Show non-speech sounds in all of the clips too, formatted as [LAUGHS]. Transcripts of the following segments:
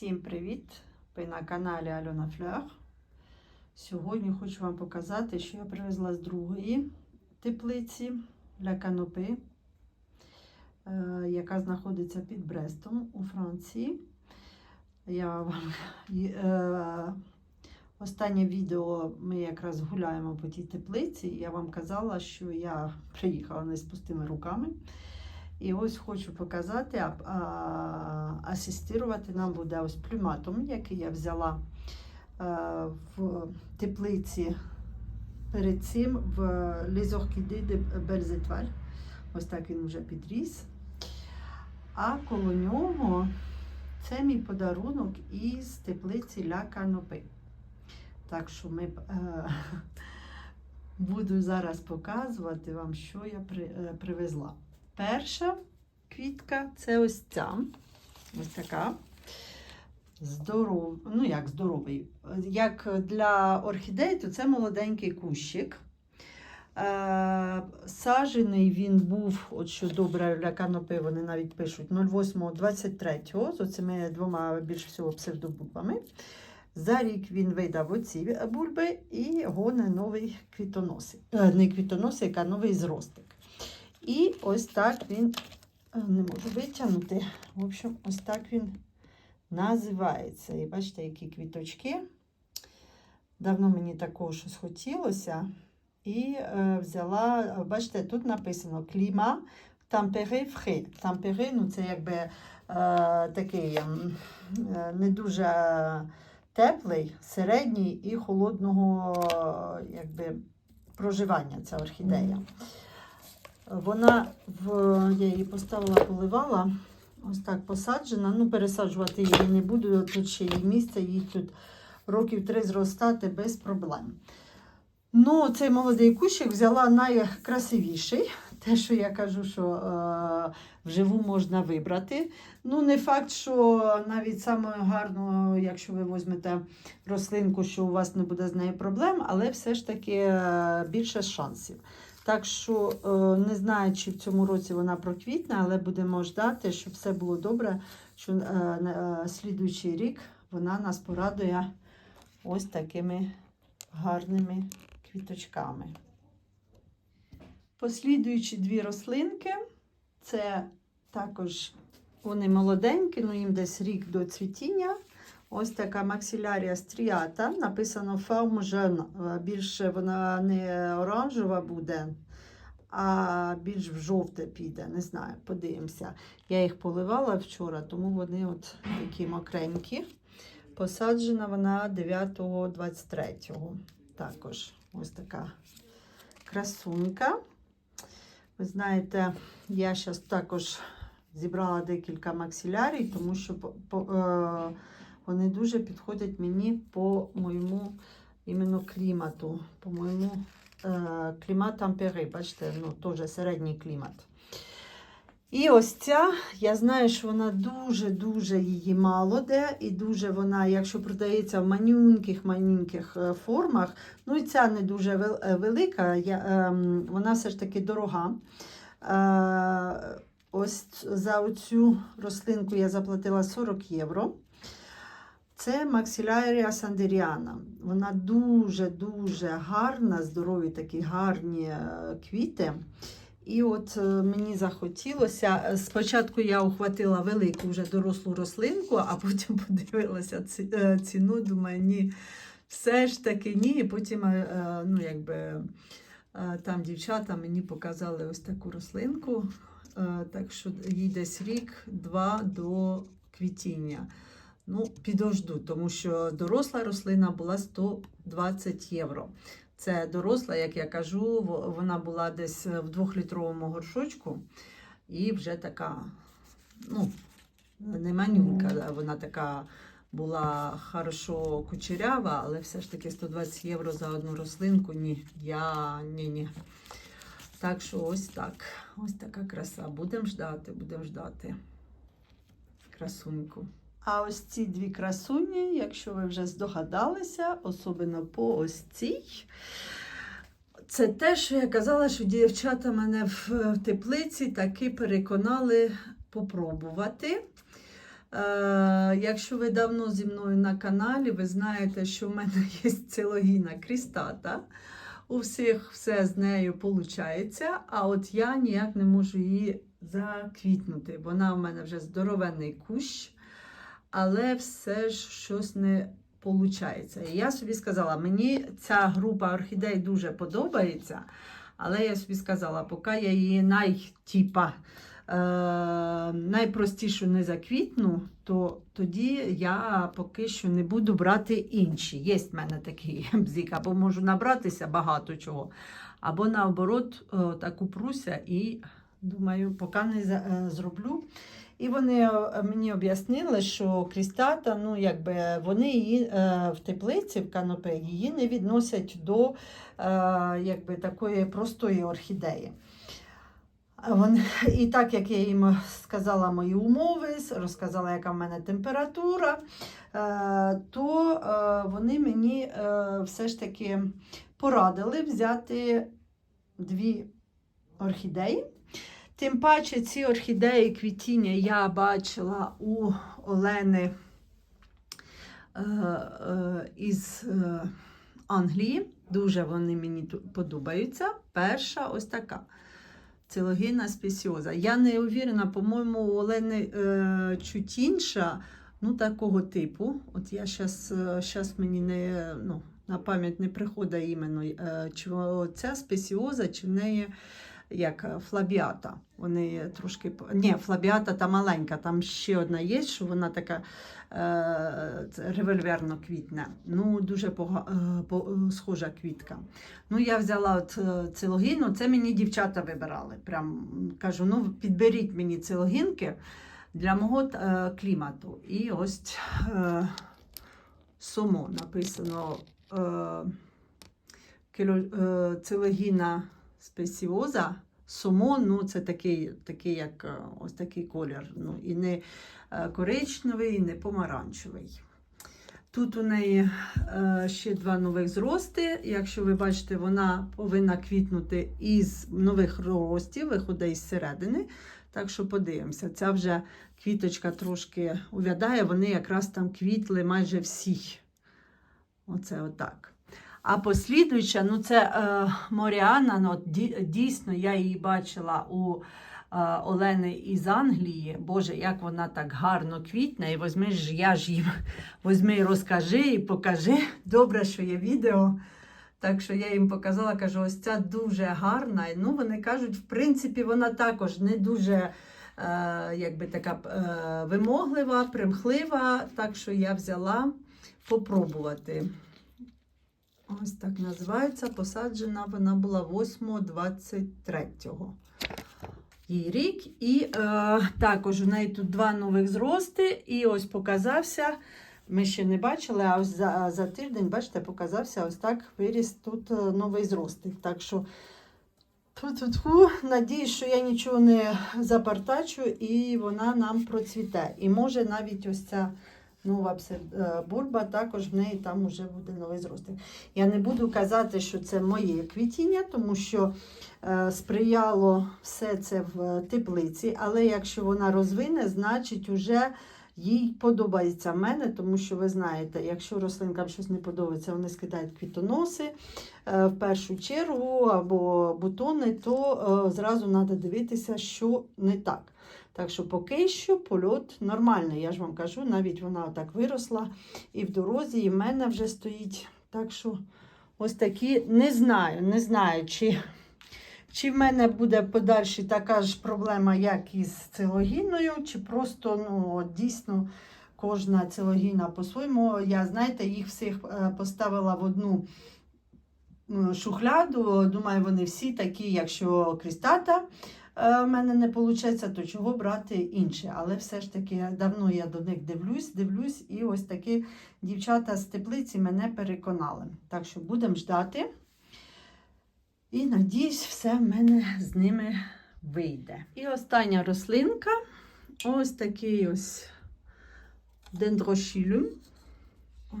Всім привіт! Ви на каналі Альона Флер. Сьогодні хочу вам показати, що я привезла з другої теплиці для канопи, е, яка знаходиться під Брестом у Франції. Я вам е, останнє відео ми якраз гуляємо по тій теплиці. Я вам казала, що я приїхала не з пустими руками. І ось хочу показати, а, а, асистувати нам буде ось плюматом, який я взяла а, в теплиці перед цим в Belles Étoiles. Ось так він вже підріс. А коло нього це мій подарунок із теплиці Ля Canopée. Так що ми е, [LAUGHS] буду зараз показувати вам, що я при, е, привезла. Перша квітка це ось ця. Ось така. Здоров... Ну, як здоровий. Як для орхідей, то це молоденький кущик. Е, Сажений він був, от що добре для канопи, вони навіть пишуть 08-23 з оцими двома більш всього псевдобульбами. За рік він видав оці бульби і гоне новий квітоносик. Е, Не квітоносик, а новий зростик. І ось так він, е, не можу витягнути. В общем, ось так він називається. І бачите, які квіточки. Давно мені такого щось хотілося. І е, взяла, бачите, тут написано кліма тампере фре. Тампере, ну це якби е, такий е, не дуже теплий, середній і холодного якби, проживання ця орхідея. Вона в я її поставила, поливала. Ось так посаджена. Ну, пересаджувати її не буду. Тут ще є місце, їй тут років три зростати без проблем. Ну, цей молодий кущик взяла найкрасивіший. Те, що я кажу, що е, вживу можна вибрати. Ну, не факт, що навіть саме гарно, якщо ви візьмете рослинку, що у вас не буде з нею проблем, але все ж таки е, більше шансів. Так що е, не знаю, чи в цьому році вона проквітне, але будемо ждати, щоб все було добре, що е, на- е, слідуючий рік вона нас порадує ось такими гарними квіточками. Послідуючі дві рослинки, це також вони молоденькі, ну їм десь рік до цвітіння. Ось така максилярія стріата, написано форм жен. Більше вона не оранжева буде, а більш в жовте піде. Не знаю, подивимося. Я їх поливала вчора, тому вони от такі мокренькі. Посаджена вона 9-23. Також ось така красунька. Ви знаєте, я зараз також зібрала декілька максилярій, тому що по, по, е, вони дуже підходять мені по моєму іменно клімату, по моєму е, клімат тампери, бачите, ну, теж середній клімат. І ось ця, я знаю, що вона дуже-дуже її мало де, і дуже вона, якщо продається в манюньких-манюньких е, формах, ну і ця не дуже е, велика, я, ем, вона все ж таки дорога. Е, ось за оцю рослинку я заплатила 40 євро. Це Максилярія Сандеріана. Вона дуже-дуже гарна, здорові такі гарні е, квіти. І от е, мені захотілося. е, Спочатку я ухватила велику вже дорослу рослинку, а потім [LAUGHS] подивилася ціну. Думаю, ні, все ж таки ні. І потім, ну, якби, там дівчата мені показали ось таку рослинку. Так що їй десь рік-два до квітіння. Ну, підожду, тому що доросла рослина була 120 євро. Це доросла, як я кажу, вона була десь в двохлітровому горшочку і вже така, ну, не манюнька, вона така була хорошо кучерява, але все ж таки 120 євро за одну рослинку. Ні, я ні, ні. Так що ось так. Ось така краса. Будемо ждати, будемо ждати красуньку. А ось ці дві красуні, якщо ви вже здогадалися, особливо по ось цій. Це те, що я казала, що дівчата мене в теплиці таки переконали попробувати. Е, якщо ви давно зі мною на каналі, ви знаєте, що в мене є цилогіна крістата. У всіх все з нею виходить, а от я ніяк не можу її заквітнути. Вона в мене вже здоровенний кущ, але все ж щось не виходить. І я собі сказала, мені ця група орхідей дуже подобається, але я собі сказала, поки я її найтіпа, е, найпростішу не заквітну, то тоді я поки що не буду брати інші. Є в мене такий бзик, або можу набратися багато чого, або наоборот, е, так упруся і думаю, поки не е, зроблю. І вони е, мені об'яснили, що крістата, ну якби вони її е, в теплиці, в канопе, її не відносять до е, якби, такої простої орхідеї. Вони, і так як я їм сказала мої умови, розказала, яка в мене температура, то вони мені все ж таки порадили взяти дві орхідеї. Тим паче ці орхідеї квітіння я бачила у Олени е, е, із е, Англії. Дуже вони мені подобаються. Перша ось така. Целогінна спесіоза. Я не уверена, по-моєму, у Олени е, чуть інша, ну такого типу. От я зараз щас мені не, ну, на пам'ять не приходить іменно, е, чи ця спесіоза, чи в неї як е, флабіата. Вони трошки ні, флабіата та маленька, там ще одна є, що вона така е, револьверно квітне. Ну, дуже пога, е, е, схожа квітка. Ну, я взяла от е, цилогіну, це мені дівчата вибирали. Прям кажу, ну підберіть мені цилогінки для мого е, клімату. І ось е, сумо написано е, е, цилогіна спесіоза. Сумо, ну це такий, такий як е, ось такий колір. Ну, і не е, коричневий, і не помаранчевий. Тут у неї е, ще два нових зрости. Якщо ви бачите, вона повинна квітнути із нових ростів, виходить із середини. Так що подивимося. Ця вже квіточка трошки увядає, вони якраз там квітли майже всі. Оце отак. А послідуюча, ну це е, Моріана, ну, дійсно я її бачила у е, Олени із Англії. Боже, як вона так гарно квітне. І возьми ж, я ж їм [LAUGHS] возьми і розкажи і покажи. Добре, що є відео. Так що я їм показала, кажу, ось ця дуже гарна. Ну, вони кажуть, в принципі, вона також не дуже е, якби така е, вимоглива, примхлива. Так що я взяла попробувати. Ось так називається. Посаджена вона була 8-23 їй рік. І е, також у неї тут два нових зрости. І ось показався. Ми ще не бачили, а ось за, за тиждень, бачите, показався ось так виріс тут е, новий зростик. Так що тьфу-тьфу-тьфу, надіюсь, що я нічого не запартачу і вона нам процвіте. І може навіть ось ця нова псе- е, також в неї там вже буде новий зростик. Я не буду казати, що це моє квітіння, тому що е, сприяло все це в теплиці, але якщо вона розвине, значить уже їй подобається мене, тому що ви знаєте, якщо рослинкам щось не подобається, вони скидають квітоноси е, в першу чергу або бутони, то зразу треба дивитися, що не так. Так що поки що польот нормальний, я ж вам кажу, навіть вона так виросла і в дорозі, і в мене вже стоїть. Так що ось такі, не знаю, не знаю, чи, чи в мене буде подальші така ж проблема, як із цилогіною, чи просто ну, дійсно кожна цилогіна по-своєму. Я, знаєте, їх всіх е, поставила в одну шухляду. Думаю, вони всі такі, якщо крістата е, в мене не виходить, то чого брати інше. Але все ж таки давно я до них дивлюсь, дивлюсь, і ось такі дівчата з теплиці мене переконали. Так що будемо ждати. І надіюсь, все в мене з ними вийде. І остання рослинка ось такий ось дендрошілюм.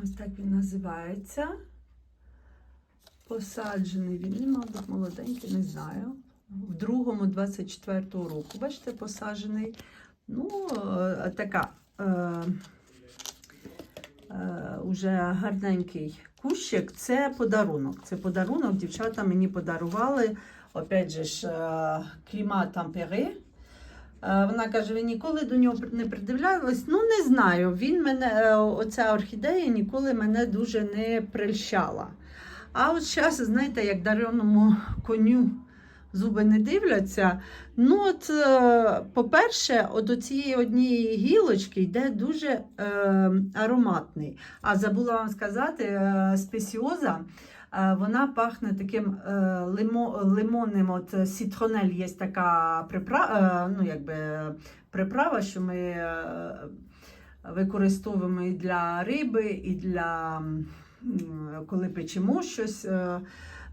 Ось так він називається. Посаджений він, мабуть, молоденький, не знаю. В другому 24-го року. Бачите, посаджений. Ну, е, така е, е, уже гарненький кущик. Це подарунок. Це подарунок. Дівчата мені подарували. Опять же ж, е, кліма Тампери. Е, Вона каже, ви ніколи до нього не придивлялись. Ну, не знаю. Він мене, оця орхідея ніколи мене дуже не прельщала. А от зараз, знаєте, як дареному коню зуби не дивляться. Ну, от, е, по-перше, от цієї однієї гілочки йде дуже е, ароматний. А забула вам сказати, е, спесіоза. е, Вона пахне таким е, лимо, лимонним, от сітронель є така приправа, ну, якби, приправа, що ми використовуємо і для риби, і для коли печемо щось.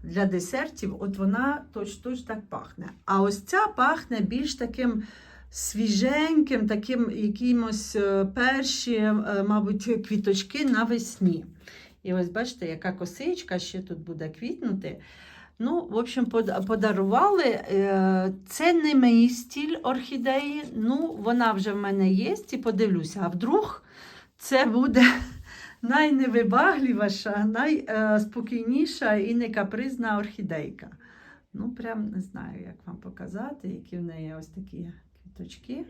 Для десертів, от вона точ-точ так пахне. А ось ця пахне більш таким свіженьким, таким якимось е, перші, е, мабуть, квіточки навесні. І ось бачите, яка косичка ще тут буде квітнути. Ну, в общем, подарували. Е, Це не мій стіль орхідеї. Ну, вона вже в мене є, і подивлюся. А вдруг це буде найневибагливіша, найспокійніша і не капризна орхідейка. Ну, прям не знаю, як вам показати, які в неї ось такі квіточки.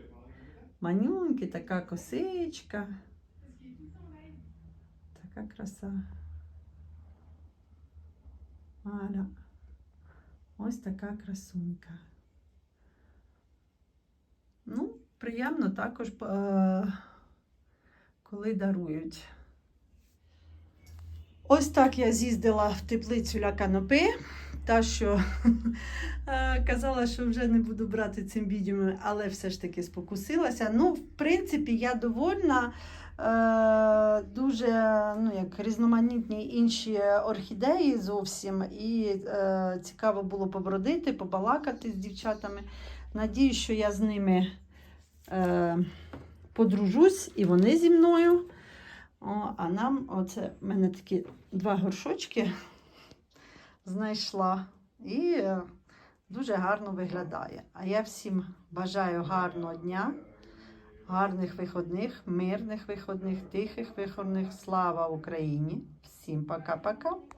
Манюнькі, така косичка. Така краса. Валя. Ось така красунька. Ну, приємно також, е, коли дарують. Ось так я з'їздила в теплицю Ля Канопи. Та, що [LAUGHS] е, казала, що вже не буду брати цим відео, але все ж таки спокусилася. Ну, в принципі, я довольна. Е, дуже ну, як різноманітні інші орхідеї зовсім. І е, цікаво було побродити, побалакати з дівчатами. Надію, що я з ними е, подружусь і вони зі мною. О, а нам оце в мене такі два горшочки [LAUGHS] знайшла. І е, дуже гарно виглядає. А я всім бажаю гарного дня, гарних виходних, мирних виходних, тихих виходних. Слава Україні! Всім пока-пока!